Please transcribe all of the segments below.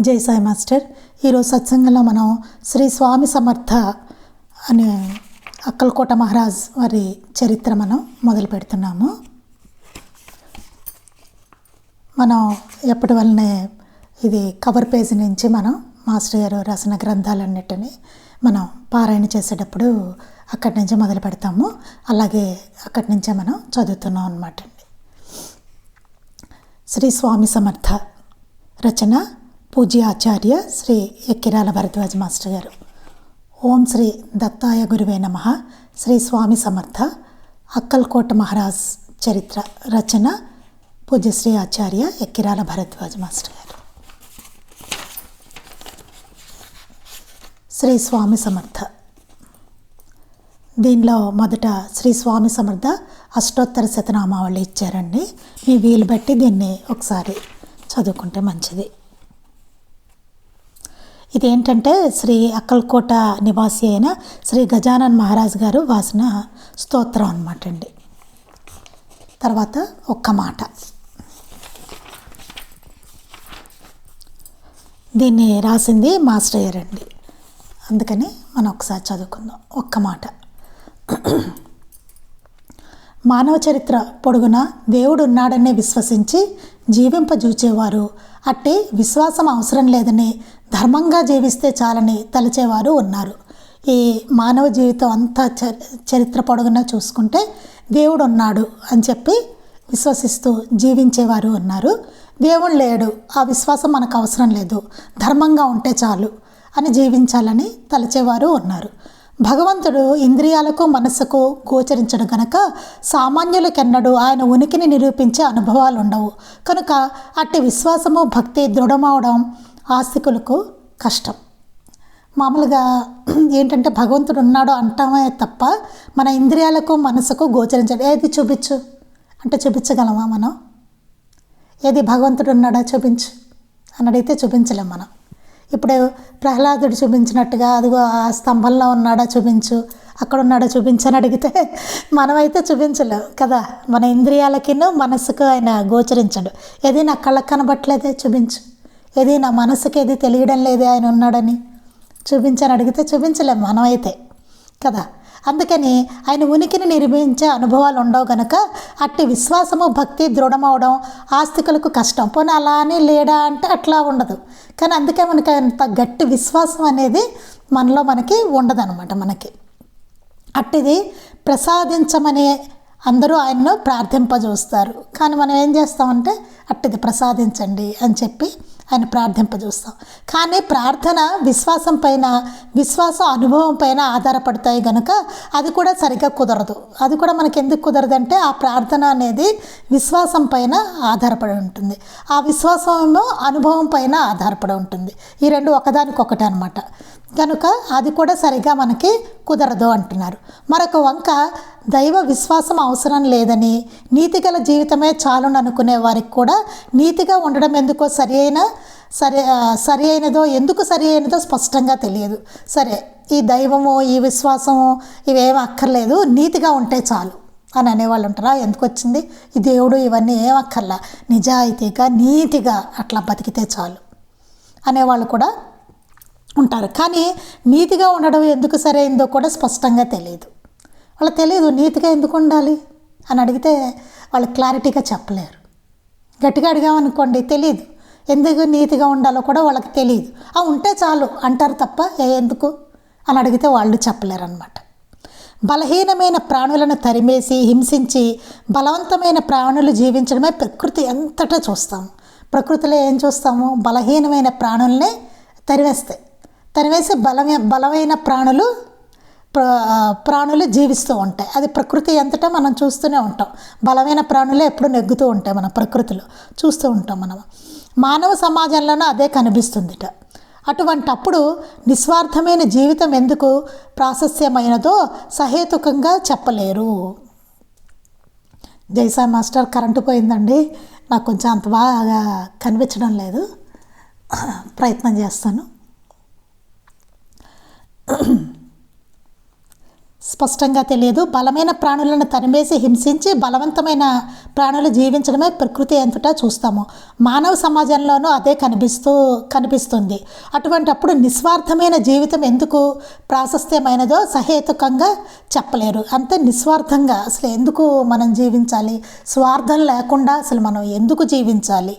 జై సాయి మాస్టర్. ఈరోజు సత్సంగంలో మనం శ్రీ స్వామి సమర్థ అనే అక్కలకోట మహారాజ్ వారి చరిత్ర మనం మొదలు పెడుతున్నాము. మనం ఎప్పటి వల్లనే ఇది కవర్ పేజీ నుంచి మనం మాస్టర్ గారు రాసిన గ్రంథాలన్నిటిని మనం పారాయణ చేసేటప్పుడు అక్కడి నుంచి మొదలు పెడతాము. అలాగే అక్కడి నుంచే మనం చదువుతున్నాం అనమాట అండి. శ్రీ స్వామి సమర్థ రచన పూజ్య ఆచార్య శ్రీ ఎక్కిరాల భరద్వాజ మాస్టర్ గారు. ఓం శ్రీ దత్తాయ గురువే నమ. శ్రీ స్వామి సమర్థ. అక్కల్కోట మహారాజ్ చరిత్ర రచన పూజ్యశ్రీ ఆచార్య ఎక్కిరాల భరద్వాజ మాస్టర్ గారు. శ్రీ స్వామి సమర్థ. దీనిలో మొదట శ్రీ స్వామి సమర్థ అష్టోత్తర శతనామావళి ఇచ్చారండి. మీ వీలు బట్టి దీన్ని ఒకసారి చదువుకుంటే మంచిది. ఇదేంటంటే శ్రీ అక్కల్కోట నివాసి అయిన శ్రీ గజానన్ మహారాజ్ గారు వాసిన స్తోత్రం అనమాట అండి. తర్వాత ఒక్క మాట. దీన్ని రాసింది మాస్టర్ గారు అండి అందుకని మనం ఒకసారి చదువుకుందాం. ఒక్క మాట. మానవ చరిత్ర పొడుగున దేవుడున్నాడనే విశ్వసించి జీవింపజూచేవారు. అట్టే విశ్వాసం అవసరం లేదని ధర్మంగా జీవిస్తే చాలని తలచేవారు ఉన్నారు. ఈ మానవ జీవితం అంతా చరిత్ర పొడుగునా చూసుకుంటే దేవుడు ఉన్నాడు అని చెప్పి విశ్వసిస్తూ జీవించేవారు ఉన్నారు. దేవుడు లేడు ఆ విశ్వాసం మనకు అవసరం లేదు ధర్మంగా ఉంటే చాలు అని జీవించాలని తలచేవారు ఉన్నారు. భగవంతుడు ఇంద్రియాలకు మనస్సుకు గోచరించడు గనక సామాన్యులకెన్నడూ ఆయన ఉనికిని నిరూపించే అనుభవాలు ఉండవు కనుక అట్టి విశ్వాసము భక్తి దృఢమవడం ఆస్తికులకు కష్టం. మామూలుగా ఏంటంటే భగవంతుడు ఉన్నాడు అంటామే తప్ప మన ఇంద్రియాలకు మనసుకు గోచరించడు. ఏది చూపించు? అంటే చూపించగలమా మనం? ఏది భగవంతుడు ఉన్నాడా చూపించు. అని అడిగితే చూపించలేం మనం. ఇప్పుడు ప్రహ్లాదుడు చూపించినట్టుగా అదిగో ఆ స్తంభంలో ఉన్నాడా చూపించు అక్కడ ఉన్నాడా చూపించని అడిగితే మనమైతే చూపించలేం కదా. మన ఇంద్రియాలకిను మనసుకు ఆయన గోచరించడు. ఏది నా కళ్ళకు కనబట్టలేదే చూపించు. ఏది నా మనసుకి ఏది తెలియడం లేదే ఆయన ఉన్నాడని చూపించని అడిగితే చూపించలేం మనమైతే కదా. అందుకని ఆయన ఉనికిని నిర్మించే అనుభవాలు ఉండవు గనక అట్టి విశ్వాసము భక్తి దృఢమవడం ఆస్తికులకు కష్టం. పోనీ అలా అని లేడా అంటే అట్లా ఉండదు. కానీ అందుకే మనకి అంత గట్టి విశ్వాసం అనేది మనలో మనకి ఉండదన్నమాట మనకి. అట్టిది ప్రసాదించమని అందరూ ఆయన్ను ప్రార్థింపజూస్తారు. కానీ మనం ఏం చేస్తామంటే అట్టిది ప్రసాదించండి అని చెప్పి ఆయన ప్రార్థింపజూస్తాం. కానీ ప్రార్థన విశ్వాసం పైన విశ్వాసం అనుభవం పైన ఆధారపడతాయి కనుక అది కూడా సరిగ్గా కుదరదు. అది కూడా మనకి ఎందుకు కుదరదంటే ఆ ప్రార్థన అనేది విశ్వాసం పైన ఆధారపడి ఉంటుంది. ఆ విశ్వాసంలో అనుభవం పైన ఆధారపడి ఉంటుంది. ఈ రెండు ఒకదానికొకటి అనమాట కనుక అది కూడా సరిగా మనకి కుదరదు అంటున్నారు. మరొక వంక దైవ విశ్వాసం అవసరం లేదని నీతిగల జీవితమే చాలును అనుకునే వారికి కూడా నీతిగా ఉండడం ఎందుకో సరి అయిన సరి సరి అయినదో ఎందుకు సరి అయినదో స్పష్టంగా తెలియదు. సరే ఈ దైవము ఈ విశ్వాసము ఇవేం అక్కర్లేదు నీతిగా ఉంటే చాలు అని అనేవాళ్ళు ఉంటారా? ఎందుకు వచ్చింది? ఈ దేవుడు ఇవన్నీ ఏం అక్కర్లా? నిజాయితీగా నీతిగా అట్లా బతికితే చాలు అనేవాళ్ళు కూడా ఉంటారు. కానీ నీతిగా ఉండడం ఎందుకు సరైందో కూడా స్పష్టంగా తెలియదు. వాళ్ళకి తెలియదు నీతిగా ఎందుకు ఉండాలి? అని అడిగితే వాళ్ళు క్లారిటీగా చెప్పలేరు. గట్టిగా అడిగామనుకోండి తెలియదు ఎందుకు నీతిగా ఉండాలో కూడా వాళ్ళకి తెలియదు ఆ ఉంటే చాలు అంటారు తప్ప "ఏ, ఎందుకు? అని అడిగితే వాళ్ళు చెప్పలేరు అనమాట బలహీనమైన ప్రాణులను తరిమేసి హింసించి బలవంతమైన ప్రాణులు జీవించడమే ప్రకృతి ఎంతటా చూస్తాము ప్రకృతిలో ఏం చూస్తాము? బలహీనమైన ప్రాణుల్నే తరివేస్తాయి తరివేసి బలమే బలమైన ప్రాణులు ప్రాణులు జీవిస్తూ ఉంటాయి. అది ప్రకృతి అంతటా మనం చూస్తూనే ఉంటాం. బలమైన ప్రాణులే ఎప్పుడు నెగ్గుతూ ఉంటాయి మన ప్రకృతిలో. చూస్తూ ఉంటాం మనం. మానవ సమాజంలోనూ అదే కనిపిస్తుందిట. అటువంటప్పుడు నిస్వార్థమైన జీవితం ఎందుకు ప్రాశస్యమైనదో సహేతుకంగా చెప్పలేరు. జైసా మాస్టర్ కరెంటు పోయిందండి. నాకు కొంచెం అంత బాగా కనిపించడం లేదు. ప్రయత్నం చేస్తాను. స్పష్టంగా తెలియదు. బలమైన ప్రాణులను తరిమేసి హింసించి బలవంతమైన ప్రాణులు జీవించడమే ప్రకృతి అంతటా చూస్తాము. మానవ సమాజంలోనూ అదే కనిపిస్తూ కనిపిస్తుంది. అటువంటప్పుడు నిస్వార్థమైన జీవితం ఎందుకు ప్రాశస్త్యమైనదో సహేతుకంగా చెప్పలేరు. అంతే నిస్వార్థంగా అసలు ఎందుకు మనం జీవించాలి? స్వార్థం లేకుండా అసలు మనం ఎందుకు జీవించాలి?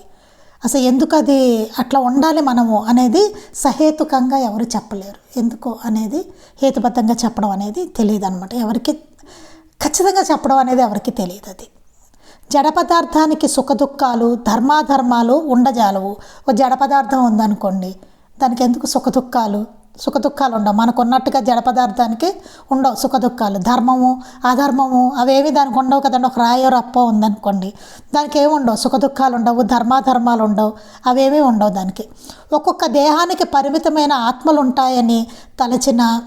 అసలు ఎందుకు అది అట్లా ఉండాలి మనము అనేది సహేతుకంగా ఎవరు చెప్పలేరు. ఎందుకు అనేది హేతుబద్ధంగా చెప్పడం అనేది తెలియదు అనమాట ఎవరికి ఖచ్చితంగా చెప్పడం అనేది ఎవరికి తెలియదు అది. జడ పదార్థానికి సుఖదుఖాలు ధర్మాధర్మాలు ఉండజాలవు. ఒక జడ పదార్థం ఉందనుకోండి దానికి ఎందుకు సుఖదుఖాలు సుఖదుఖాలు ఉండవు మనకు ఉన్నట్టుగా జడ పదార్థానికి ఉండవు సుఖదుఖాలు. ధర్మము అధర్మము అవేవి దానికి ఉండవు కదండి. ఒక రాయో రప్పో ఉందనుకోండి. దానికి ఏమి ఉండవు? సుఖదుఖాలు ఉండవు ధర్మాధర్మాలు ఉండవు అవేమీ ఉండవు దానికి. ఒక్కొక్క దేహానికి పరిమితమైన ఆత్మలు ఉంటాయని తలచిన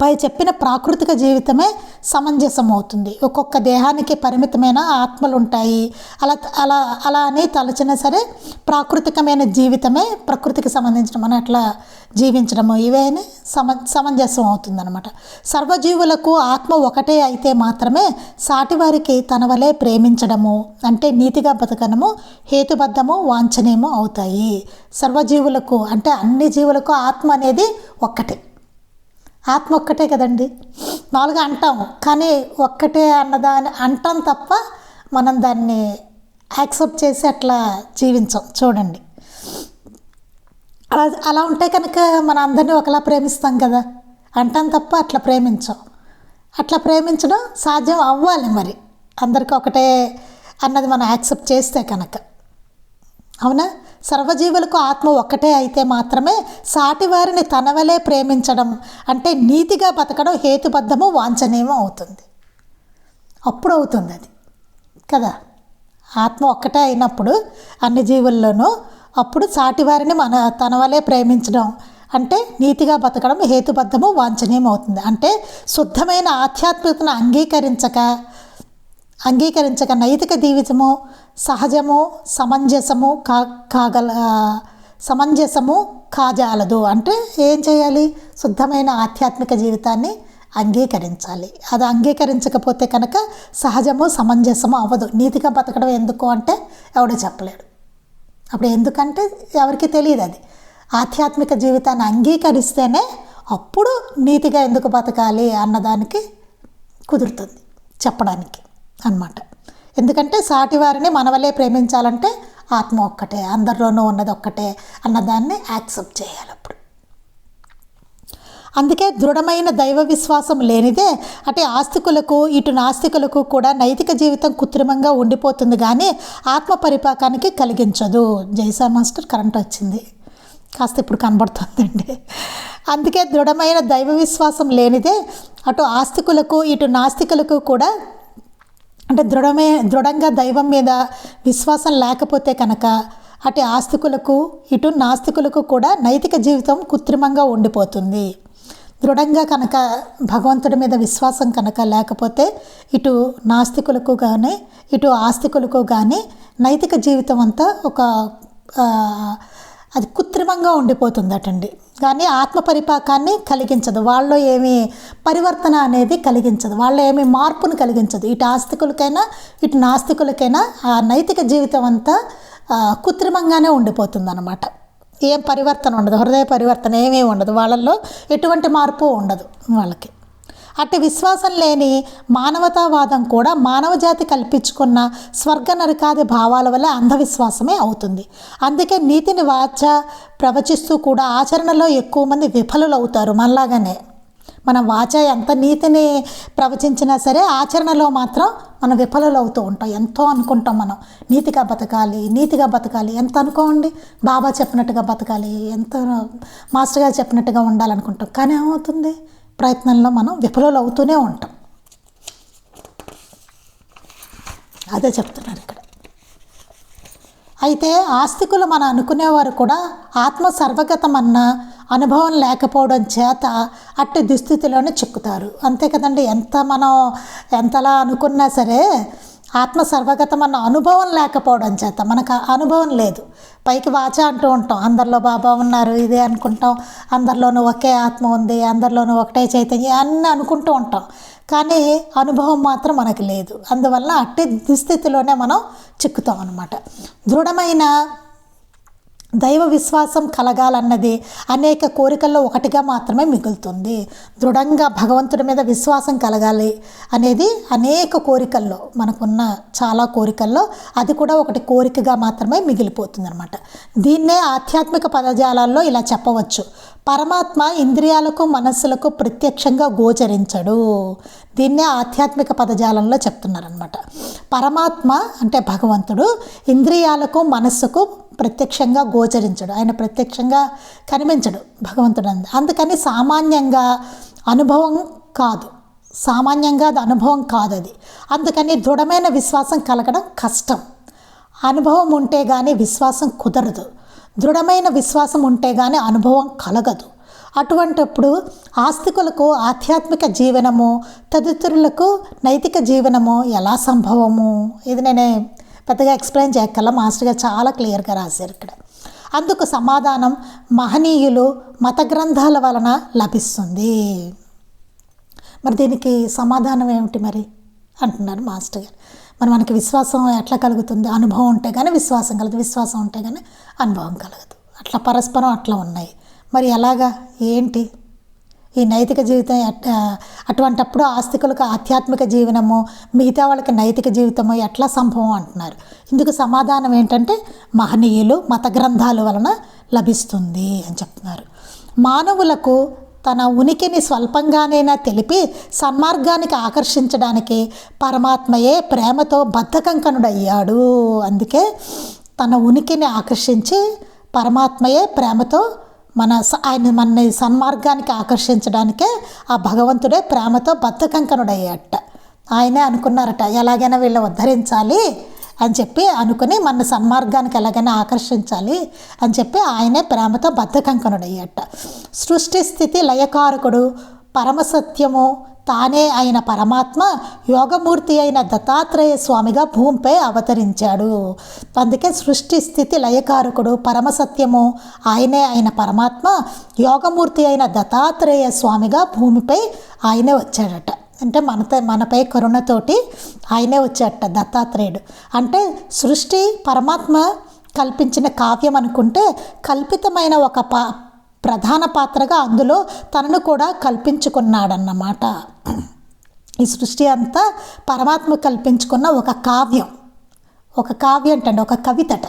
పై చెప్పిన ప్రాకృతిక జీవితమే సమంజసం అవుతుంది ఒక్కొక్క దేహానికి పరిమితమైన ఆత్మలు ఉంటాయి అలా అలా అలా అని తలచినా సరే ప్రాకృతికమైన జీవితమే ప్రకృతికి సంబంధించిన మనం అట్లా జీవించడము. ఇవేనే సమ సమంజసం అవుతుందన్నమాట సర్వజీవులకు ఆత్మ ఒకటే అయితే మాత్రమే సాటివారికి తన వలె ప్రేమించడము అంటే నీతిగా బతకడము హేతుబద్ధము వాంఛనీయము అవుతాయి. సర్వజీవులకు అంటే అన్ని జీవులకు ఆత్మ అనేది ఒక్కటే. ఆత్మ ఒక్కటే కదండి. మామూలుగా అంటాం కానీ ఒక్కటే అన్నదాన్ని అంటాం తప్ప మనం దాన్ని యాక్సెప్ట్ చేసి అట్లా జీవించాం. చూడండి. అలా అలా ఉంటే కనుక మన అందరినీ ఒకలా ప్రేమిస్తాం కదా. అంటాం తప్ప అట్లా ప్రేమించాం. అట్లా ప్రేమించడం సాధ్యం అవ్వాలి మరి. అందరికీ ఒకటే అన్నది మనం యాక్సెప్ట్ చేస్తే కనుక. అవునా? సర్వజీవులకు ఆత్మ ఒక్కటే అయితే మాత్రమే సాటివారిని తనవలే ప్రేమించడం అంటే నీతిగా బతకడం హేతుబద్ధము వాంఛనీయము అవుతుంది. అప్పుడు అవుతుంది అది. కదా? ఆత్మ ఒక్కటే అయినప్పుడు అన్ని జీవుల్లోనూ అప్పుడు సాటివారిని మన తనవలే ప్రేమించడం అంటే నీతిగా బతకడం హేతుబద్ధము వాంఛనీయం అవుతుంది. అంటే శుద్ధమైన ఆధ్యాత్మికతను అంగీకరించక అంగీకరించక నైతిక జీవితము సహజము సమంజసము కా కాగల సమంజసము కాజాలదు. అంటే ఏం చేయాలి? శుద్ధమైన ఆధ్యాత్మిక జీవితాన్ని అంగీకరించాలి. అది అంగీకరించకపోతే కనుక సహజము సమంజసము అవ్వదు. నీతిగా బతకడం ఎందుకు అంటే ఎవడో చెప్పలేడు. అప్పుడు ఎందుకంటే ఎవరికి తెలియదు అది. ఆధ్యాత్మిక జీవితాన్ని అంగీకరిస్తేనే అప్పుడు నీతిగా ఎందుకు బతకాలి అన్నదానికి కుదురుతుంది చెప్పడానికి అన్నమాట. ఎందుకంటే సాటివారిని మనవలే ప్రేమించాలంటే ఆత్మ ఒక్కటే అందరిలోనూ ఉన్నది ఒక్కటే అన్నదాన్ని యాక్సెప్ట్ చేయాలి అప్పుడు. అందుకే దృఢమైన దైవ విశ్వాసం లేనిదే అటు ఆస్తికులకు ఇటు నాస్తికులకు కూడా నైతిక జీవితం కృత్రిమంగా ఉండిపోతుంది కానీ ఆత్మ పరిపాకానికి కలిగించదు. జైసా మాస్టర్ కరెంట్ వచ్చింది. కాస్త ఇప్పుడు కనబడుతుందండి. అందుకే దృఢమైన దైవ విశ్వాసం లేనిదే అటు ఆస్తికులకు ఇటు నాస్తికులకు కూడా అంటే దృఢమే దృఢంగా దైవం మీద విశ్వాసం లేకపోతే కనుక అటు ఆస్తికులకు ఇటు నాస్తికులకు కూడా నైతిక జీవితం కృత్రిమంగా ఉండిపోతుంది. దృఢంగా కనుక భగవంతుడి మీద విశ్వాసం కనుక లేకపోతే ఇటు నాస్తికులకు కానీ ఇటు ఆస్తికులకు కానీ నైతిక జీవితం అంతా ఒక అది కృత్రిమంగా ఉండిపోతుందటండి. కానీ ఆత్మ పరిపాకాన్ని కలిగించదు. వాళ్ళలో ఏమి పరివర్తన అనేది కలిగించదు. వాళ్ళ ఏమి మార్పును కలిగించదు. ఇటు ఆస్తికులకైనా ఇటు నాస్తికులకైనా ఆ నైతిక జీవితం అంతా కృత్రిమంగానే ఉండిపోతుంది అనమాట ఏం పరివర్తన ఉండదు. హృదయ పరివర్తన ఏమీ ఉండదు. వాళ్ళల్లో ఎటువంటి మార్పు ఉండదు వాళ్ళకి. అట్టి విశ్వాసం లేని మానవతావాదం కూడా మానవ జాతి కల్పించుకున్న స్వర్గ నరకాది భావాల వల్ల అంధవిశ్వాసమే అవుతుంది. అందుకే నీతిని వాచ ప్రవచిస్తూ కూడా ఆచరణలో ఎక్కువ మంది విఫలులవుతారు మనలాగానే మనం వాచ ఎంత నీతిని ప్రవచించినా సరే ఆచరణలో మాత్రం మనం విఫలులు అవుతూ ఉంటాం. ఎంతో అనుకుంటాం మనం. నీతిగా బతకాలి నీతిగా బతకాలి. ఎంత అనుకోండి? బాబా చెప్పినట్టుగా బతకాలి. ఎంత మాస్టర్ గారు చెప్పినట్టుగా ఉండాలనుకుంటాం. కానీ ఏమవుతుంది? ప్రయత్నంలో మనం విఫలులు అవుతూనే ఉంటాం. అదే చెప్తున్నారు ఇక్కడ. అయితే ఆస్తికులు మనం అనుకునేవారు కూడా ఆత్మ సర్వగతమన్న అనుభవం లేకపోవడం చేత అట్టి దుస్థితిలోనే చిక్కుతారు. అంతే కదండి ఎంత మనం ఎంతలా అనుకున్నా సరే ఆత్మ సర్వగతం అన్న అనుభవం లేకపోవడం చేత మనకు అనుభవం లేదు. పైకి వాచ అంటూ ఉంటాం. అందరిలో బాబా ఉన్నారు ఇదే అనుకుంటాం. అందరిలోనూ ఒకే ఆత్మ ఉంది అందరిలోనూ ఒకటే చైతన్యం అన్నీ అనుకుంటూ ఉంటాం. కానీ అనుభవం మాత్రం మనకు లేదు. అందువల్ల అట్టి దుస్థితిలోనే మనం చిక్కుతాం అనమాట దృఢమైన దైవ విశ్వాసం కలగాలన్నది అనేక కోరికల్లో ఒకటిగా మాత్రమే మిగులుతుంది. దృఢంగా భగవంతుడి మీద విశ్వాసం కలగాలి అనేది అనేక కోరికల్లో మనకున్న చాలా కోరికల్లో అది కూడా ఒకటి కోరికగా మాత్రమే మిగిలిపోతుంది అనమాట దీన్నే ఆధ్యాత్మిక పదజాలాల్లో ఇలా చెప్పవచ్చు. పరమాత్మ ఇంద్రియాలకు మనస్సులకు ప్రత్యక్షంగా గోచరించడు. దీన్నే ఆధ్యాత్మిక పదజాలంలో చెప్తున్నారనమాట పరమాత్మ అంటే భగవంతుడు ఇంద్రియాలకు మనస్సుకు ప్రత్యక్షంగా గోచరించడు. ఆయన ప్రత్యక్షంగా కనిపించడు భగవంతుడు అంది అందుకని సామాన్యంగా అనుభవం కాదు. సామాన్యంగా అది అనుభవం కాదు అది అందుకని దృఢమైన విశ్వాసం కలగడం కష్టం. అనుభవం ఉంటే కానీ విశ్వాసం కుదరదు. దృఢమైన విశ్వాసం ఉంటే కానీ అనుభవం కలగదు. అటువంటప్పుడు ఆస్తికులకు ఆధ్యాత్మిక జీవనము తదితరులకు నైతిక జీవనము ఎలా సంభవము? ఇది నేనే పెద్దగా ఎక్స్ప్లెయిన్ చేయక్కల్లా మాస్టర్ గారు చాలా క్లియర్గా రాశారు ఇక్కడ. అందుకు సమాధానం మహనీయులు మత గ్రంథాల వలన లభిస్తుంది. మరి దీనికి సమాధానం ఏమిటి మరి? అంటున్నారు మాస్టర్ గారు. మరి మనకి విశ్వాసం ఎట్లా కలుగుతుంది? అనుభవం ఉంటే కానీ విశ్వాసం కలదు. విశ్వాసం ఉంటే కానీ అనుభవం కలగదు అట్లా పరస్పరం అట్లా ఉన్నాయి. మరి ఎలాగా? ఏంటి? ఈ నైతిక జీవితం ఎట్- అటువంటప్పుడు ఆస్తికులకు ఆధ్యాత్మిక జీవనము మిగతా వాళ్ళకి నైతిక జీవితము ఎట్లా సంభవం అంటున్నారు. ఇందుకు సమాధానం ఏంటంటే మహనీయులు మత గ్రంథాల వలన లభిస్తుంది అని చెప్తున్నారు. మానవులకు తన ఉనికిని స్వల్పంగానైనా తెలిపి సన్మార్గానికి ఆకర్షించడానికి పరమాత్మయే ప్రేమతో బద్ధకంకనుడయ్యాడు అందుకే తన ఉనికిని ఆకర్షించి పరమాత్మయే ప్రేమతో మన స- ఆయన మన సన్మార్గానికి ఆకర్షించడానికే ఆ భగవంతుడే ప్రేమతో బద్ధకంకనుడయ్యాట ఆయనే అనుకున్నారట ఎలాగైనా వీళ్ళు ఉద్ధరించాలి అని చెప్పి అనుకుని మన సన్మార్గానికి ఎలాగైనా ఆకర్షించాలి అని చెప్పి ఆయనే ప్రేమతో బద్ధకంకనుడయ్యాట సృష్టి స్థితి లయకారకుడు పరమసత్యము తానే అయిన పరమాత్మ యోగమూర్తి అయిన దత్తాత్రేయ స్వామిగా భూమిపై అవతరించాడు. అందుకే సృష్టి స్థితి లయకారకుడు పరమసత్యము ఆయనే అయిన పరమాత్మ యోగమూర్తి అయిన దత్తాత్రేయ స్వామిగా భూమిపై ఆయనే వచ్చాడట. అంటే మనతో మనపై కరుణతోటి ఆయనే వచ్చాడట దత్తాత్రేయుడు. అంటే సృష్టి పరమాత్మ కల్పించిన కావ్యం అనుకుంటే కల్పితమైన ఒక పా ప్రధాన పాత్రగా అందులో తనను కూడా కల్పించుకున్నాడన్నమాట. ఈ సృష్టి అంతా పరమాత్మ కల్పించుకున్న ఒక కావ్యం. ఒక కావ్యం అంటండి ఒక కవితట.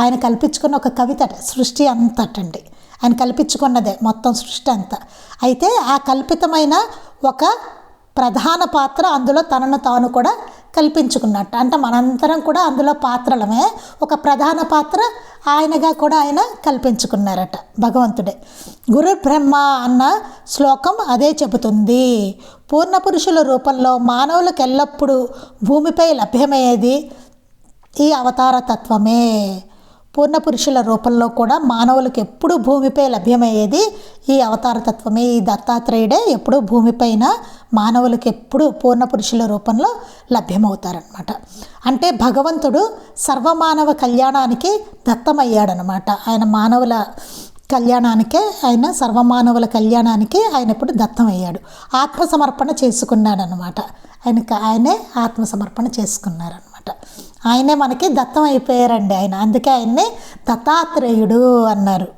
ఆయన కల్పించుకున్న ఒక కవితట సృష్టి అంతటండి. ఆయన కల్పించుకున్నదే మొత్తం సృష్టి అంతా. అయితే ఆ కల్పితమైన ఒక ప్రధాన పాత్ర అందులో తనను తాను కూడా కల్పించుకున్నట్టు. అంటే మనందరం కూడా అందులో పాత్రలమే. ఒక ప్రధాన పాత్ర ఆయనగా కూడా ఆయన కల్పించుకున్నారట భగవంతుడే. గురు బ్రహ్మ అన్న శ్లోకం అదే చెబుతుంది. పూర్ణ పురుషుల రూపంలో మానవులకు ఎల్లప్పుడూ భూమిపై లభ్యమయ్యేది ఈ అవతార తత్వమే. పూర్ణ పురుషుల రూపంలో కూడా మానవులకు ఎప్పుడూ భూమిపై లభ్యమయ్యేది ఈ అవతారతత్వమే ఈ దత్తాత్రేయుడే ఎప్పుడూ భూమిపైన మానవులకు ఎప్పుడూ పూర్ణ పురుషుల రూపంలో లభ్యమవుతారనమాట అంటే భగవంతుడు సర్వమానవ కళ్యాణానికి దత్తమయ్యాడనమాట ఆయన మానవుల కళ్యాణానికే ఆయన సర్వమానవుల కళ్యాణానికి ఆయన ఇప్పుడు దత్తమయ్యాడు. ఆత్మసమర్పణ చేసుకున్నాడనమాట ఆయనకు ఆయనే ఆత్మసమర్పణ చేసుకున్నారనమాట ఆయనే మనకి దత్తం అయిపోయారండి ఆయన. అందుకే ఆయన్ని దత్తాత్రేయుడు అన్నారు.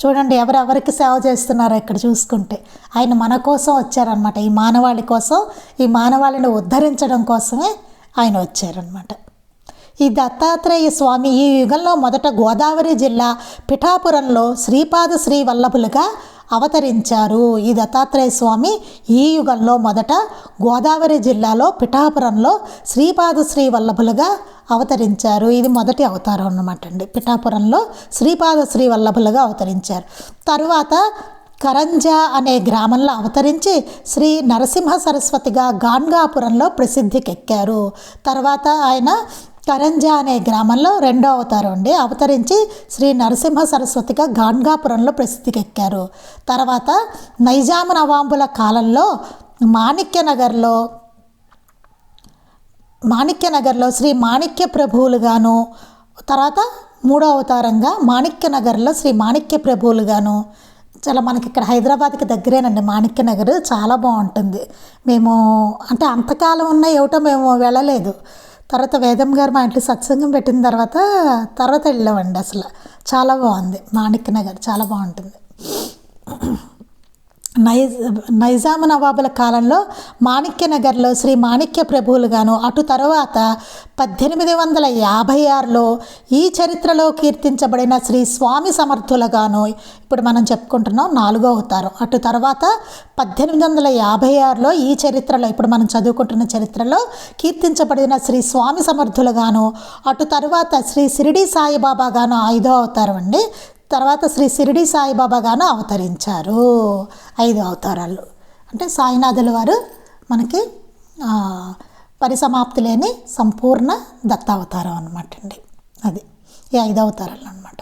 చూడండి ఎవరెవరికి సేవ చేస్తున్నారో ఇక్కడ చూసుకుంటే ఆయన మన కోసం వచ్చారనమాట ఈ మానవాళి కోసం ఈ మానవాళిని ఉద్ధరించడం కోసమే ఆయన వచ్చారనమాట ఈ దత్తాత్రేయ స్వామి ఈ యుగంలో మొదట గోదావరి జిల్లా పిఠాపురంలో శ్రీపాద శ్రీ వల్లభులుగా అవతరించారు. ఈ దత్తాత్రేయ స్వామి ఈ యుగంలో మొదట గోదావరి జిల్లాలో పిఠాపురంలో శ్రీపాద శ్రీ వల్లభులుగా అవతరించారు. ఇది మొదటి అవతారం అన్నమాట అండి. పిఠాపురంలో శ్రీపాద శ్రీ వల్లభులుగా అవతరించారు. తరువాత కరంజా అనే గ్రామంలో అవతరించి శ్రీ నరసింహ సరస్వతిగా గాన్గాపురంలో ప్రసిద్ధికెక్కారు. తర్వాత ఆయన కరంజా అనే గ్రామంలో రెండో అవతారం అండి అవతరించి శ్రీ నరసింహ సరస్వతిగా గాన్గాపురంలో ప్రసిద్ధికెక్కారు. తర్వాత నైజాం నవాంబుల కాలంలో మాణిక్యనగర్లో మాణిక్యనగర్లో శ్రీ మాణిక్య ప్రభువులుగాను తర్వాత మూడో అవతారంగా మాణిక్యనగర్లో శ్రీ మాణిక్య ప్రభువులుగాను. చాలా మనకి ఇక్కడ హైదరాబాద్కి దగ్గరేనండి మాణిక్యనగర్ చాలా బాగుంటుంది. మేము అంటే అంతకాలం ఉన్న ఏమిటో మేము వెళ్ళలేదు. తర్వాత వేదం గారు మా ఇంట్లో సత్సంగం పెట్టిన తర్వాత తర్వాత వెళ్ళామండి అసలు. చాలా బాగుంది. మాణిక్యనగర్ చాలా బాగుంటుంది. నైజ్ నైజాము నవాబుల కాలంలో మాణిక్యనగర్లో శ్రీ మాణిక్య ప్రభువులుగాను అటు తరువాత పద్దెనిమిది వందల యాభై ఆరులో ఈ చరిత్రలో కీర్తించబడిన శ్రీ స్వామి సమర్థులుగాను ఇప్పుడు మనం చెప్పుకుంటున్నాం నాలుగో అవుతారు. అటు తర్వాత పద్దెనిమిది వందల యాభై ఆరులో ఈ చరిత్రలో ఇప్పుడు మనం చదువుకుంటున్న చరిత్రలో కీర్తించబడిన శ్రీ స్వామి సమర్థులుగాను అటు తరువాత శ్రీ సిరిడి సాయిబాబా గాను ఐదో అవుతారు అండి. తర్వాత శ్రీ సిరిడి సాయిబాబాగాను అవతరించారు. ఐదు అవతారాలు. అంటే సాయినాథుల వారు మనకి పరిసమాప్తి లేని సంపూర్ణ దత్తావతారం అనమాట అండి. అది ఈ ఐదు అవతారాలు అనమాట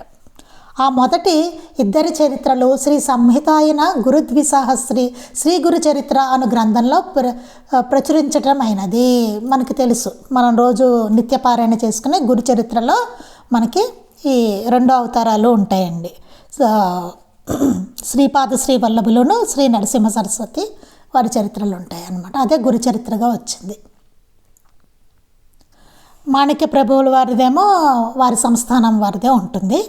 ఆ మొదటి ఇద్దరి చరిత్రలు శ్రీ సంహితాయన గురుద్విసాహస్రి శ్రీ గురు చరిత్ర అను గ్రంథంలో ప్ర ప్రచురించటం అయినది. మనకి తెలుసు. మనం రోజు నిత్యపారాయణ చేసుకునే గురు చరిత్రలో మనకి ఈ రెండు అవతారాలు ఉంటాయండి. శ్రీపాద శ్రీ వల్లభులను శ్రీ నరసింహ సరస్వతి వారి చరిత్రలు ఉంటాయి అన్నమాట అదే గురు చరిత్రగా వచ్చింది. మాణిక్య ప్రభువుల వారిదేమో వారి సంస్థానం వారిదే ఉంటుంది.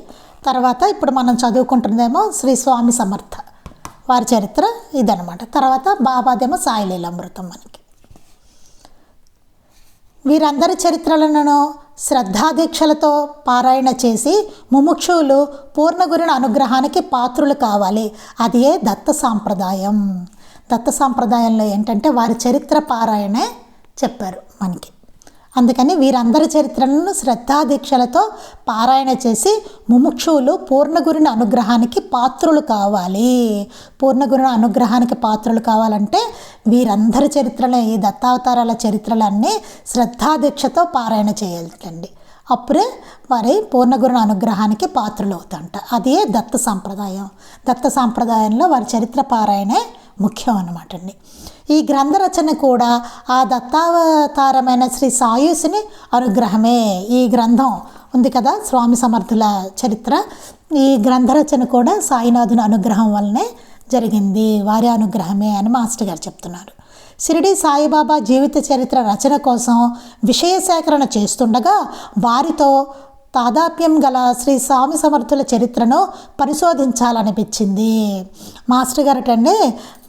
తర్వాత ఇప్పుడు మనం చదువుకుంటున్నదేమో శ్రీ స్వామి సమర్థ వారి చరిత్ర ఇదనమాట తర్వాత బాబాదేమో సాయిలీలామృతం మనకి. వీరందరి చరిత్రలను శ్రద్ధాదీక్షలతో పారాయణ చేసి ముముక్షువులు పూర్ణగురుని అనుగ్రహానికి పాత్రులు కావాలి. అదే దత్త సాంప్రదాయం. దత్త సాంప్రదాయంలో ఏంటంటే వారి చరిత్ర పారాయణే చెప్పారు మనకి. అందుకని వీరందరి చరిత్రలను శ్రద్ధాదీక్షలతో పారాయణ చేసి ముముక్షువులు పూర్ణగురుని అనుగ్రహానికి పాత్రులు కావాలి. పూర్ణగురుని అనుగ్రహానికి పాత్రులు కావాలంటే వీరందరి చరిత్రలు ఈ దత్తావతారాల చరిత్రలన్నీ శ్రద్ధాదీక్షతో పారాయణ చేయాలండి. అప్పుడే వారి పూర్ణగురుని అనుగ్రహానికి పాత్రలు అవుతాంట. అదే దత్త సాంప్రదాయం. దత్త సాంప్రదాయంలో వారి చరిత్ర పారాయణే ముఖ్యం అన్నమాట అండి ఈ గ్రంథ రచన కూడా ఆ దత్తావతారమైన శ్రీ సాయుసుని అనుగ్రహమే. ఈ గ్రంథం ఉంది కదా స్వామి సమర్థుల చరిత్ర. ఈ గ్రంథ రచన కూడా సాయినాథుని అనుగ్రహం వల్లనే జరిగింది. వారి అనుగ్రహమే అని మాస్టర్ గారు చెప్తున్నారు. షిరిడి సాయిబాబా జీవిత చరిత్ర రచన కోసం విషయ సేకరణ చేస్తుండగా వారితో తాదాప్యం గల శ్రీ స్వామి సమర్థుల చరిత్రను పరిశోధించాలనిపించింది. మాస్టర్ గారటండి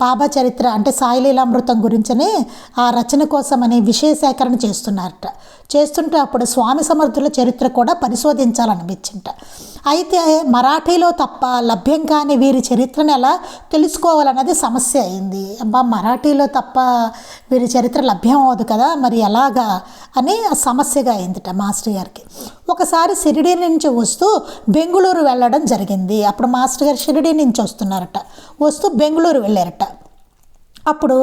బాబా చరిత్ర అంటే సాయిలీలామృతం గురించని ఆ రచన కోసమని విషయ సేకరణ చేస్తున్నారట. చేస్తుంటే అప్పుడు స్వామి సమర్థుల చరిత్ర కూడా పరిశోధించాలనిపించింట అయితే మరాఠీలో తప్ప లభ్యం కాని వీరి చరిత్రను ఎలా తెలుసుకోవాలన్నది సమస్య అయింది. అబ్బా మరాఠీలో తప్ప వీరి చరిత్ర లభ్యం అవ్వదు కదా మరి ఎలాగా అని సమస్యగా అయిందిట మాస్టర్ గారికి. ఒకసారి షిరిడి నుంచి వస్తూ బెంగుళూరు వెళ్ళడం జరిగింది. అప్పుడు మాస్టర్ గారు షిరిడి నుంచి వస్తున్నారట. వస్తూ బెంగళూరు వెళ్ళారట. అప్పుడు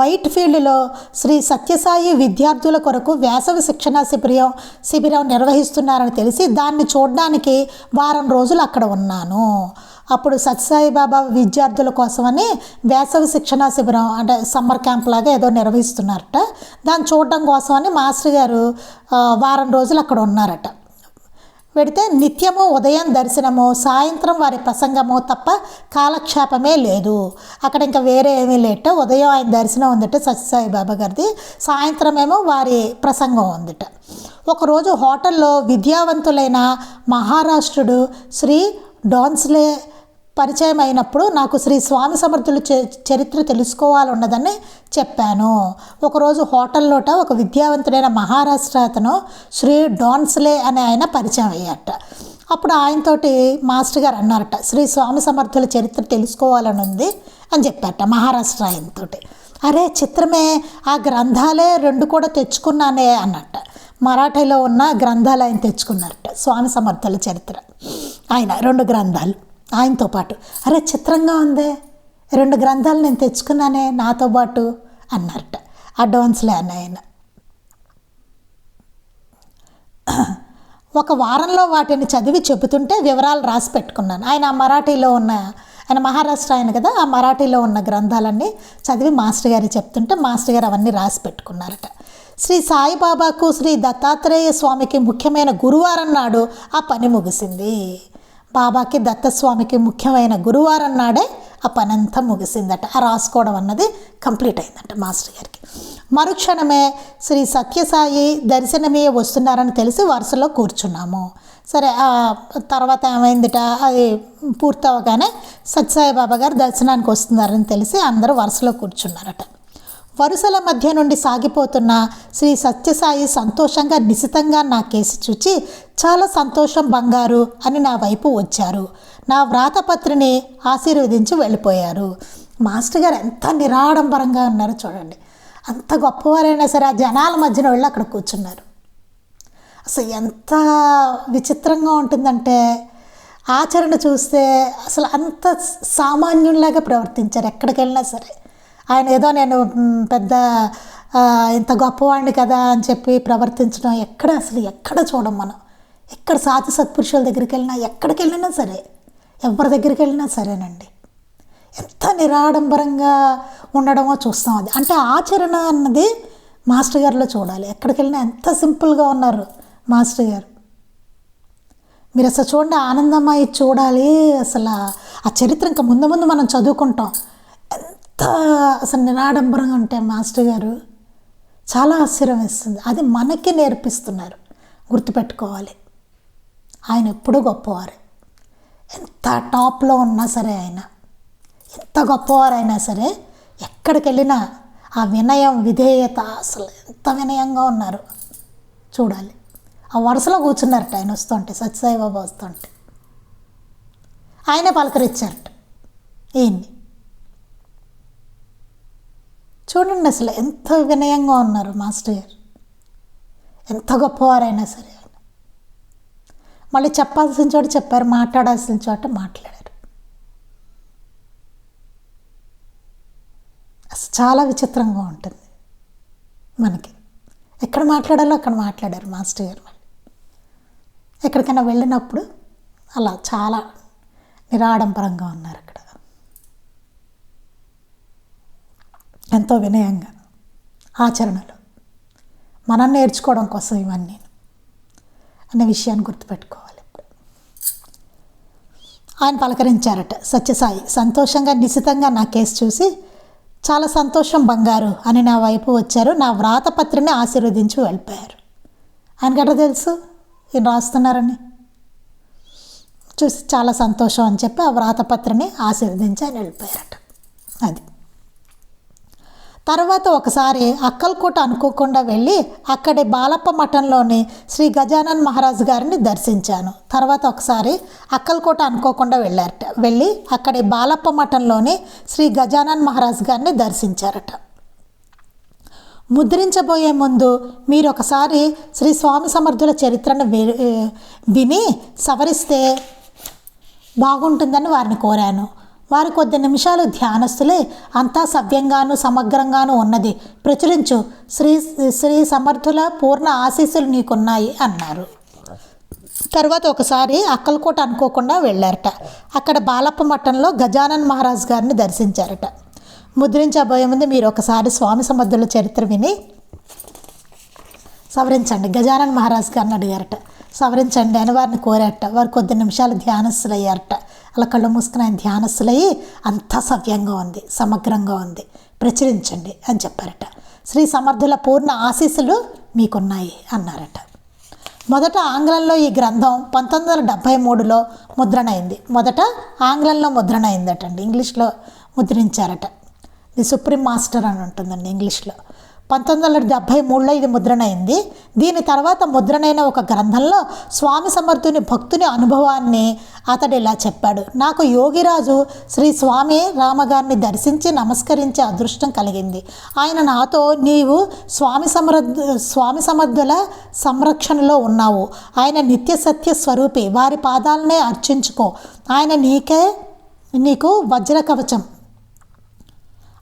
వైట్ ఫీల్డ్లో శ్రీ సత్యసాయి విద్యార్థుల కొరకు వేసవి శిక్షణ శిబిరం శిబిరం నిర్వహిస్తున్నారని తెలిసి దాన్ని చూడడానికి వారం రోజులు అక్కడ ఉన్నాను. అప్పుడు సత్యసాయి బాబా విద్యార్థుల కోసమని వేసవి శిక్షణ శిబిరం అంటే సమ్మర్ క్యాంప్ లాగా ఏదో నిర్వహిస్తున్నారట. దాన్ని చూడడం కోసమని మాస్టర్ గారు వారం రోజులు అక్కడ ఉన్నారట. పెడితే నిత్యము ఉదయం దర్శనము సాయంత్రం వారి ప్రసంగము తప్ప కాలక్షేపమే లేదు. అక్కడ ఇంకా వేరే ఏమీ లేట ఉదయం ఆయన దర్శనం ఉందట సత్యసాయి బాబా గారిది. సాయంత్రం ఏమో వారి ప్రసంగం ఉందట. ఒకరోజు హోటల్లో విద్యావంతులైన మహారాష్ట్రుడు శ్రీ డాన్స్లే పరిచయం అయినప్పుడు నాకు శ్రీ స్వామి సమర్థుల చరిత్ర తెలుసుకోవాలన్నదని చెప్పాను. ఒకరోజు హోటల్లోట ఒక విద్యావంతుడైన మహారాష్ట్ర అతను శ్రీ డాన్స్లే అనే ఆయన పరిచయం అయ్యాట అప్పుడు ఆయనతోటి మాస్టర్ గారు అన్నారట శ్రీ స్వామి సమర్థుల చరిత్ర తెలుసుకోవాలని ఉంది అని చెప్పారట మహారాష్ట్ర ఆయనతోటి. అరే చిత్రమే ఆ గ్రంథాలే రెండు కూడా తెచ్చుకున్నానే అన్నట్ట. మరాఠీలో ఉన్న గ్రంథాలు ఆయన తెచ్చుకున్నారట స్వామి సమర్థుల చరిత్ర. ఆయన రెండు గ్రంథాలు. ఆయనతో పాటు అరే చిత్రంగా ఉందే రెండు గ్రంథాలు నేను తెచ్చుకున్నానే నాతో పాటు అన్నారట. అడ్వాన్స్లే అన్న ఆయన. ఒక వారంలో వాటిని చదివి చెబుతుంటే వివరాలు రాసి పెట్టుకున్నాను. ఆయన మరాఠీలో ఉన్న ఆయన మహారాష్ట్ర ఆయన కదా ఆ మరాఠీలో ఉన్న గ్రంథాలన్నీ చదివి మాస్టర్ గారు చెప్తుంటే మాస్టర్ గారు అవన్నీ రాసి పెట్టుకున్నారట. శ్రీ సాయిబాబాకు శ్రీ దత్తాత్రేయ స్వామికి ముఖ్యమైన గురువారం నాడు ఆ పని ముగిసింది. బాబాకి దత్తస్వామికి ముఖ్యమైన గురువారం నాడే ఆ పనంతా ముగిసిందట. ఆ రాసుకోవడం అన్నది కంప్లీట్ అయిందట మాస్టర్ గారికి. మరుక్షణమే శ్రీ సత్యసాయి దర్శనమే వస్తున్నారని తెలిసి వరుసలో కూర్చున్నాము. సరే తర్వాత ఏమైందిట? అది పూర్తవగానే సత్యసాయి బాబా గారు దర్శనానికి వస్తున్నారని తెలిసి అందరూ వరుసలో కూర్చున్నారట. వరుసల మధ్య నుండి సాగిపోతున్న శ్రీ సత్యసాయి సంతోషంగా నిశితంగా నా కేసి చూచి చాలా సంతోషం బంగారు అని నా వైపు వచ్చారు. నా వ్రాతపత్రిని ఆశీర్వదించి వెళ్ళిపోయారు. మాస్టర్ గారు ఎంత నిరాడంబరంగా ఉన్నారో చూడండి. అంత గొప్పవారైనా సరే ఆ జనాల మధ్యన వెళ్ళి అక్కడ కూర్చున్నారు. అసలు ఎంత విచిత్రంగా ఉంటుందంటే ఆచరణ చూస్తే అసలు అంత సామాన్యుల్లాగా ప్రవర్తించారు ఎక్కడికి వెళ్ళినా సరే. ఆయన ఏదో నేను పెద్ద ఇంత గొప్పవాడిని కదా అని చెప్పి ప్రవర్తించడం ఎక్కడ అసలు? ఎక్కడ చూడం మనం? ఎక్కడ సాధు సత్పురుషుల దగ్గరికి వెళ్ళినా ఎక్కడికి వెళ్ళినా సరే ఎవరి దగ్గరికి వెళ్ళినా సరేనండి. ఎంత నిరాడంబరంగా ఉండడమో చూస్తాం అది. అంటే ఆచరణ అన్నది మాస్టర్ గారిలో చూడాలి. ఎక్కడికి వెళ్ళినా ఎంత సింపుల్గా ఉన్నారు మాస్టర్ గారు? మీరు అసలు చూడండి ఆనందమై చూడాలి అసలు. ఆ చరిత్ర ఇంకా ముందు ముందు మనం చదువుకుంటాం. అసలు నిరాడంబరంగా ఉంటే మాస్టర్ గారు? చాలా ఆశ్చర్యం వేస్తుంది. అది మనకి నేర్పిస్తున్నారు. గుర్తుపెట్టుకోవాలి. ఆయన ఎప్పుడూ గొప్పవారు. ఎంత టాప్లో ఉన్నా సరే ఆయన. ఎంత గొప్పవారైనా సరే ఎక్కడికి వెళ్ళినా ఆ వినయం విధేయత అసలు ఎంత వినయంగా ఉన్నారు. చూడాలి. ఆ వరుసలో కూర్చున్నారట ఆయన వస్తుంటే సత్యసాయి బాబా వస్తుంటే. ఆయనే పలకరించారట. ఈయన్ని చూడండి అసలు ఎంత వినయంగా ఉన్నారు మాస్టర్ గారు. ఎంత గొప్పవారైనా సరే. మళ్ళీ చెప్పాల్సిన చోట చెప్పారు మాట్లాడాల్సిన చోట మాట్లాడారు. అసలు చాలా విచిత్రంగా ఉంటుంది మనకి. ఎక్కడ మాట్లాడాలో అక్కడ మాట్లాడారు మాస్టర్ గారు వాళ్ళు ఎక్కడికైనా వెళ్ళినప్పుడు అలా చాలా నిరాడంబరంగా ఉన్నారు అక్కడ. ఎంతో వినయంగా. ఆచరణలో. మనం నేర్చుకోవడం కోసం ఇవన్నీ. అనే విషయాన్ని గుర్తుపెట్టుకోవాలి ఇప్పుడు. ఆయన పలకరించారట సత్యసాయి సంతోషంగా నిశితంగా నా కేసు చూసి చాలా సంతోషం బంగారు అని నా వైపు వచ్చారు. నా వ్రాతపత్రిని ఆశీర్వదించి వెళ్ళిపోయారు. ఆయనకట తెలుసు? ఈయన రాస్తున్నారని. చూసి చాలా సంతోషం అని చెప్పి ఆ వ్రాతపత్రిని ఆశీర్వదించి ఆయన వెళ్ళిపోయారట. అది. తర్వాత ఒకసారి అక్కల్కోట అనుకోకుండా వెళ్ళి అక్కడి బాలప్ప మఠంలోని శ్రీ గజానన్ మహారాజు గారిని దర్శించాను. తర్వాత ఒకసారి అక్కల్కోట అనుకోకుండా వెళ్ళారట. వెళ్ళి అక్కడి బాలప్ప మఠంలోని శ్రీ గజానన్ మహారాజు గారిని దర్శించారట. ముద్రించబోయే ముందు మీరు ఒకసారి శ్రీ స్వామి సమర్థుల చరిత్రను విని సవరిస్తే బాగుంటుందని వారిని కోరాను. వారు కొద్ది నిమిషాలు ధ్యానస్తులే అంతా సవ్యంగాను సమగ్రంగాను ఉన్నది. ప్రచురించు శ్రీ శ్రీ సమర్థుల పూర్ణ ఆశీస్సులు నీకున్నాయి అన్నారు. తర్వాత ఒకసారి అక్కలకోట అనుకోకుండా వెళ్ళారట. అక్కడ బాలప్ప మఠంలో గజానన్ మహారాజ్ గారిని దర్శించారట. ముద్రించబోయే ముందు మీరు ఒకసారి స్వామి సమర్థుల చరిత్ర విని సవరించండి. గజానన్ మహారాజ్ గారిని అడిగారట. సవరించండి అని వారిని కోరాట వారు కొద్ది నిమిషాలు ధ్యానస్తులయ్యారట అలా కళ్ళు మూసుకుని ఆయన ధ్యానస్తులయ్యి అంతా సవ్యంగా ఉంది సమగ్రంగా ఉంది. ప్రచురించండి అని చెప్పారట. శ్రీ సమర్థుల పూర్ణ ఆశీస్సులు మీకున్నాయి అన్నారట. మొదట ఆంగ్లంలో ఈ గ్రంథం పంతొమ్మిది వందల డెబ్భై మూడులో ముద్రణైంది మొదట ఆంగ్లంలో ముద్రణ అయిందటండి. ఇంగ్లీష్లో ముద్రించారట. ది సుప్రీం మాస్టర్ అని ఉంటుందండి ఇంగ్లీష్లో. పంతొమ్మిది వందల డెబ్భై మూడులో ఇది ముద్రణైంది. దీని తర్వాత ముద్రణైన ఒక గ్రంథంలో స్వామి సమర్థుని భక్తుని అనుభవాన్ని అతడు ఇలా చెప్పాడు. నాకు యోగిరాజు శ్రీ స్వామి రామగారిని దర్శించి నమస్కరించే అదృష్టం కలిగింది. ఆయన నాతో నీవు స్వామి సమర్థ స్వామి సమర్థుల సంరక్షణలో ఉన్నావు. ఆయన నిత్య సత్య స్వరూపి వారి పాదాలనే అర్చించుకో. ఆయన నీకే నీకు వజ్ర కవచం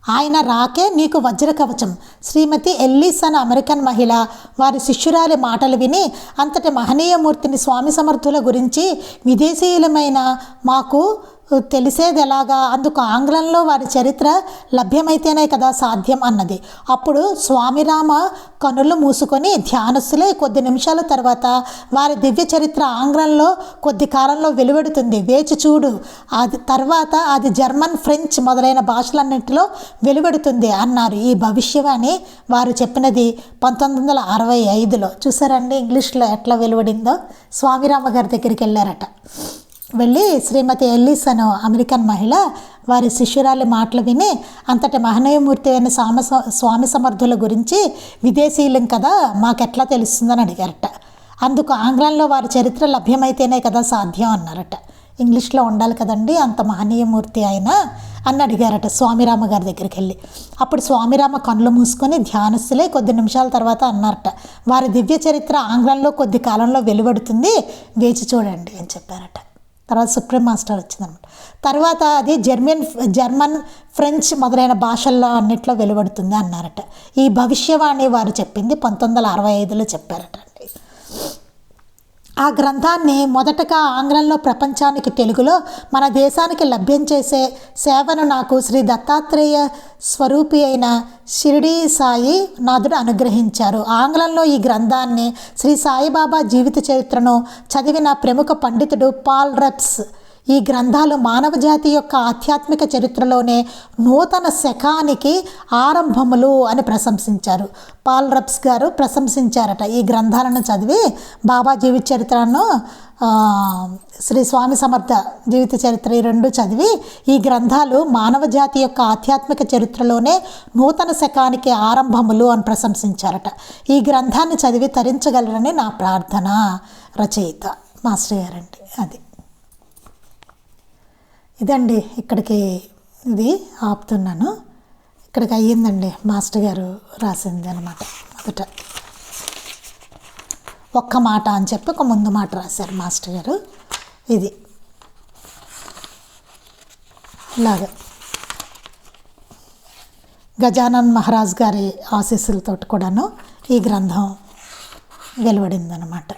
ఆయన రాకే నీకు వజ్ర కవచం. శ్రీమతి ఎల్లీస్ అనే అమెరికన్ మహిళ. వారి శిష్యురాలి మాటలు విని అంతటి మహనీయమూర్తిని స్వామి సమర్థుల గురించి విదేశీయులమైన మాకు తెలిసేది ఎలాగా? అందుకు ఆంగ్లంలో వారి చరిత్ర లభ్యమైతేనే కదా సాధ్యం అన్నది. అప్పుడు స్వామిరామ కనులు మూసుకొని ధ్యానస్తులే కొద్ది నిమిషాల తర్వాత వారి దివ్య చరిత్ర ఆంగ్లంలో కొద్ది కాలంలో వెలువడుతుంది. వేచి చూడు. అది తర్వాత అది జర్మన్ ఫ్రెంచ్ మొదలైన భాషలన్నింటిలో వెలువడుతుంది అన్నారు ఈ భవిష్యవాణి వారు చెప్పినది పంతొమ్మిది వందల అరవై ఐదులో. చూసారండి ఇంగ్లీష్లో ఎట్లా వెలువడిందో? స్వామిరామ గారి దగ్గరికి వెళ్ళారట. వెళ్ళి శ్రీమతి ఎల్లీస్ అను అమెరికన్ మహిళ వారి శిష్యురాలి మాటలు విని అంతటి మహనీయమూర్తి అయిన స్వామి స్వామి సమర్థుల గురించి విదేశీయులం కదా మాకెట్లా తెలుస్తుందని అడిగారట. అందుకు ఆంగ్లంలో వారి చరిత్ర లభ్యమైతేనే కదా సాధ్యం అన్నారట. ఇంగ్లీష్లో ఉండాలి కదండి అంత మహనీయమూర్తి అయినా అని అడిగారట స్వామిరామ గారి దగ్గరికి వెళ్ళి అప్పుడు స్వామిరామ కళ్ళు మూసుకొని ధ్యానస్తులే కొద్ది నిమిషాల తర్వాత అన్నారట వారి దివ్య చరిత్ర ఆంగ్లంలో కొద్ది కాలంలో వెలువడుతుంది వేచి చూడండి అని చెప్పారట. తర్వాత సుప్రీం మాస్టర్ వచ్చిందనమాట. తర్వాత అది జర్మన్ జర్మన్ ఫ్రెంచ్ మొదలైన భాషల్లో అన్నిట్లో వెలువడుతుంది అన్నారట. ఈ భవిష్యవాణి వారు చెప్పింది పంతొమ్మిది వందల అరవై ఐదులో చెప్పారట. ఆ గ్రంథాన్ని మొదటగా ఆంగ్లంలో ప్రపంచానికి తెలుగులో మన దేశానికి లభ్యం చేసే సేవను నాకు శ్రీ దత్తాత్రేయ స్వరూపి అయిన షిరిడి సాయి నాథుడు అనుగ్రహించారు. ఆంగ్లంలో ఈ గ్రంథాన్ని శ్రీ సాయిబాబా జీవిత చరిత్రను చదివిన ప్రముఖ పండితుడు పాల్ రెప్స్ ఈ గ్రంథాలు మానవ జాతి యొక్క ఆధ్యాత్మిక చరిత్రలోనే నూతన శకానికి ఆరంభములు అని ప్రశంసించారు. పాల్ రబ్స్ గారు ప్రశంసించారట ఈ గ్రంథాలను చదివి బాబా జీవిత చరిత్రను శ్రీ స్వామి సమర్థ జీవిత చరిత్ర ఈ రెండు చదివి ఈ గ్రంథాలు మానవ జాతి యొక్క ఆధ్యాత్మిక చరిత్రలోనే నూతన శకానికి ఆరంభములు అని ప్రశంసించారట. ఈ గ్రంథాన్ని చదివి తరించగలరని నా ప్రార్థన. రచయిత మాస్టర్ గారండి. అది. ఇదండి ఇక్కడికి ఇది ఆపుతున్నాను. ఇక్కడికి అయ్యిందండి మాస్టర్ గారు రాసింది అనమాట మొదట. ఒక్క మాట అని చెప్పి ఒక ముందు మాట రాశారు మాస్టర్ గారు. ఇది. ఇలాగా గజానన్ మహారాజ్ గారి ఆశీస్సులతో కూడాను ఈ గ్రంథం వెలువడిందనమాట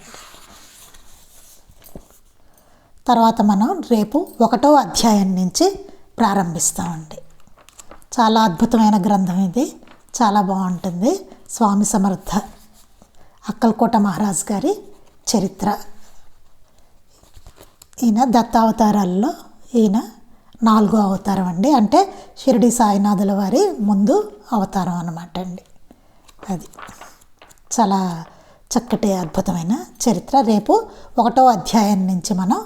తర్వాత మనం రేపు ఒకటో అధ్యాయం నుంచి ప్రారంభిస్తామండి. చాలా అద్భుతమైన గ్రంథం ఇది. చాలా బాగుంటుంది. స్వామి సమర్థ అక్కల్కోట మహారాజ్ గారి చరిత్ర. ఈయన దత్తావతారాల్లో ఈయన నాలుగో అవతారం అండి. అంటే షిరిడి సాయినాథుల వారి ముందు అవతారం అనమాట అండి. అది చాలా చక్కటి అద్భుతమైన చరిత్ర. రేపు ఒకటో అధ్యాయం నుంచి మనం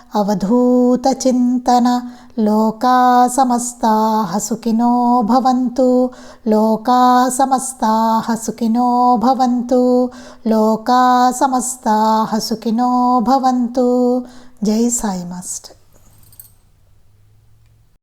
అవధూత చింతన లోకా సమస్తా సుఖినో భవంతు లోకా సమస్తా సుఖినో భవంతు లోకా సమస్తా సుఖినో భవంతు. జై సాయి మాస్టర్.